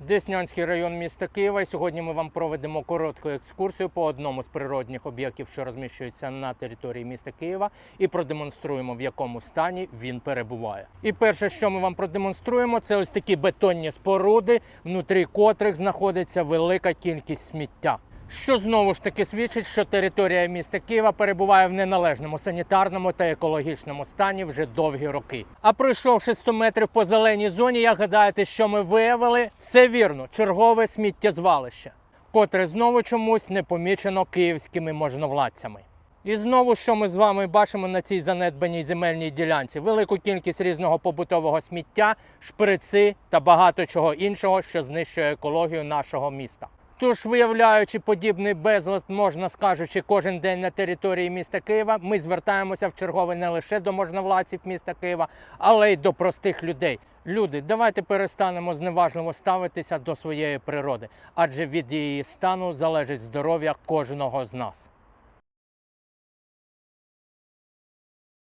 Деснянський район міста Києва. І сьогодні ми вам проведемо коротку екскурсію по одному з природних об'єктів, що розміщується на території міста Києва, і продемонструємо, в якому стані він перебуває. І перше, що ми вам продемонструємо, це ось такі бетонні споруди, внутрі котрих знаходиться велика кількість сміття. Що знову ж таки свідчить, що територія міста Києва перебуває в неналежному санітарному та екологічному стані вже довгі роки. А пройшовши 100 метрів по зеленій зоні, як гадаєте, що ми виявили? Все вірно, чергове сміттєзвалище, котре знову чомусь не помічено київськими можновладцями. І знову, що ми з вами бачимо на цій занедбаній земельній ділянці: велику кількість різного побутового сміття, шприци та багато чого іншого, що знищує екологію нашого міста. Тож, виявляючи подібний безлад, можна скажучи, кожен день на території міста Києва, ми звертаємося в чергове не лише до можновладців міста Києва, але й до простих людей. Люди, давайте перестанемо зневажливо ставитися до своєї природи, адже від її стану залежить здоров'я кожного з нас.